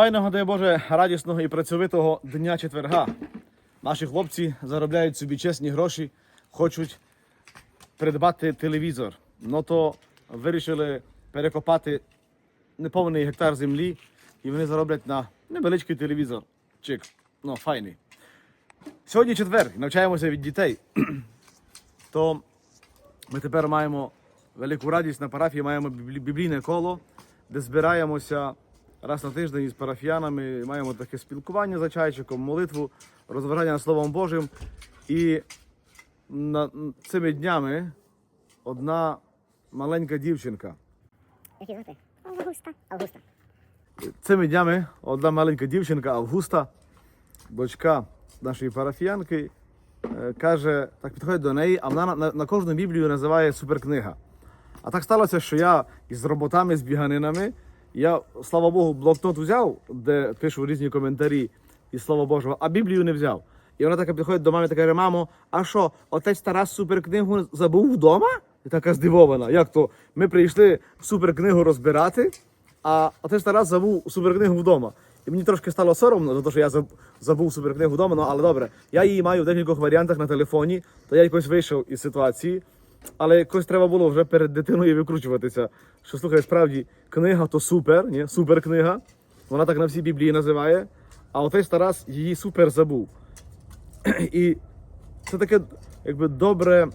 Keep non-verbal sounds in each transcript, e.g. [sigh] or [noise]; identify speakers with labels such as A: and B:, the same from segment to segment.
A: Файного, дай Боже, радісного і працьовитого дня четверга. Наші хлопці заробляють собі чесні гроші, хочуть придбати телевізор. Ну то вирішили перекопати неповний гектар землі, і вони зароблять на невеличкий телевізор. Чик, ну, файний. Сьогодні четвер, навчаємося від дітей. то ми тепер маємо велику радість на парафії, маємо біблійне коло, де збираємося раз на тиждень із парафіянами, маємо таке спілкування за чайчиком, молитву, розважання Словом Божим. І на, цими днями одна маленька дівчинка.
B: Як звати? Августа. Августа.
A: Цими днями одна маленька дівчинка Августа, дочка нашої парафіянки, е, каже, так підходить до неї, а вона на, на, на кожну біблію називає суперкнига. А так сталося, що я із роботами, з біганинами, я, слава Богу, блокнот взяв, де пишу різні коментарі із Слова Божого, а Біблію не взяв. І вона така підходить до мами та каже: мамо, а що, отець Тарас суперкнигу забув вдома? І така здивована. Як то? Ми прийшли суперкнигу розбирати, а отець Тарас забув суперкнигу вдома. І мені трошки стало соромно за те, що я забув суперкнигу вдома, ну але добре. Я її маю в декількох варіантах на телефоні, то я якось вийшов із ситуації. Але якось треба було вже перед дитиною викручуватися. Що слухай, справді, книга то супер, ні? супер книга. Вона так на всій Біблії називає. А отець Тарас її супер забув. [clears throat] І це таке, якби добре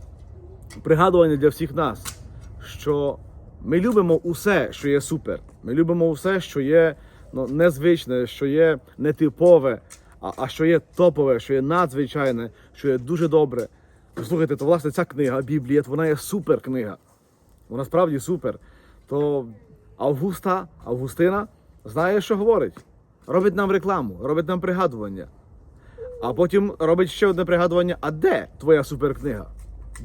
A: пригадування для всіх нас, що ми любимо усе, що є супер. Ми любимо усе, що є ну, незвичне, що є нетипове, а, а що є топове, що є надзвичайне, що є дуже добре. Слухайте, то власне ця книга, Біблія, вона є супер книга. Вона справді супер. То Августа, Августина знає, що говорить. Робить нам рекламу, робить нам пригадування. А потім робить ще одне пригадування: а де твоя суперкнига?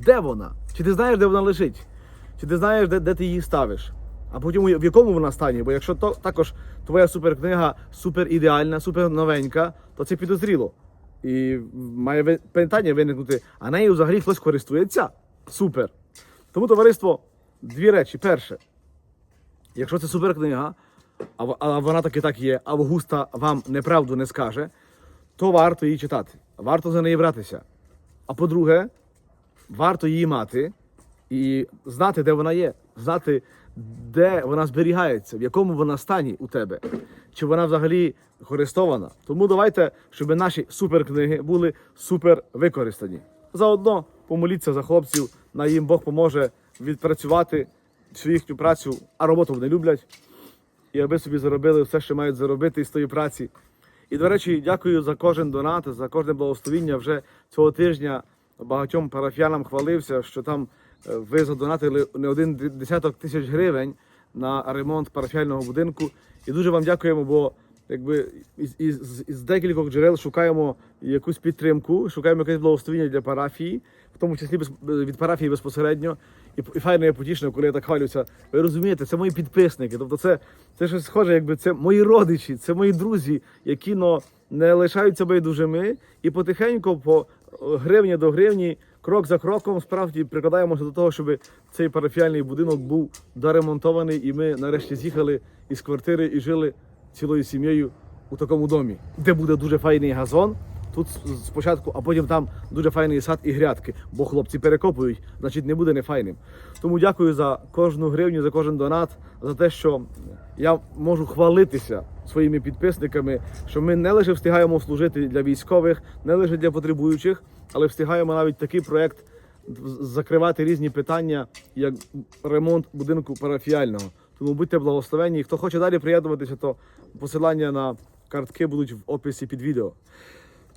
A: Де вона? Чи ти знаєш, де вона лежить? Чи ти знаєш, де, де ти її ставиш? А потім в якому вона стані? Бо якщо то також твоя суперкнига супер ідеальна, супер новенька, то це підозріло. І має питання виникнути, а нею взагалі хтось користується? Супер. Тому товариство, дві речі. Перше, якщо це суперкнига, а а вона таки так є, Августа вам неправду не скаже, то варто її читати. Варто за неї братися. А по-друге, варто її мати і знати, де вона є, знати, де вона зберігається, в якому вона стані у тебе, чи вона взагалі користована. Тому давайте, щоб наші суперкниги були супер використані. Заодно помоліться за хлопців, на їм Бог поможе відпрацювати всю їхню працю, а роботу вони люблять і аби собі заробили все, що мають заробити із тої праці. І, до речі, дякую за кожен донат, за кожне благословіння. Вже цього тижня багатьом парафіянам хвалився, що там ви задонатили не один десяток тисяч гривень на ремонт парафіального будинку. І дуже вам дякуємо, бо якби із, із, із декількох джерел шукаємо якусь підтримку, шукаємо якесь благословіння для парафії, в тому числі без, від парафії безпосередньо. І, і файно я потішно, коли я так хвалюся. Ви розумієте, це мої підписники. Тобто, це, це щось схоже, якби це мої родичі, це мої друзі, які но не лишаються байдужими, і потихеньку, по е, гривні до гривні, крок за кроком, справді прикладаємося до того, щоб цей парафіальний будинок був доремонтований, і ми нарешті з'їхали із квартири і жили цілою сім'єю у такому домі, де буде дуже файний газон. Тут спочатку, а потім там дуже файний сад і грядки, бо хлопці перекопують, значить не буде нефайним. Тому дякую за кожну гривню, за кожен донат, за те, що я можу хвалитися своїми підписниками, що ми не лише встигаємо служити для військових, не лише для потребуючих, але встигаємо навіть такий проект закривати різні питання, як ремонт будинку парафіального. Тому будьте благословенні. Хто хоче далі приєднуватися, то посилання на картки будуть в описі під відео.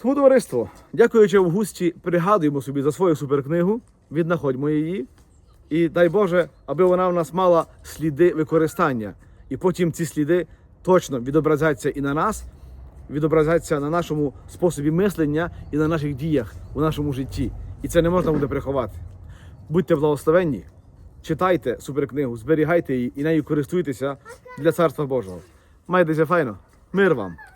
A: Тому, товариство, дякуючи Августі, пригадуємо собі за свою суперкнигу, віднаходьмо її. І дай Боже, аби вона в нас мала сліди використання. І потім ці сліди точно відобразяться і на нас, відобразяться на нашому способі мислення і на наших діях у нашому житті. І це не можна буде приховати. Будьте благословенні, читайте суперкнигу, зберігайте її і нею користуйтеся для Царства Божого. Майтеся файно, мир вам!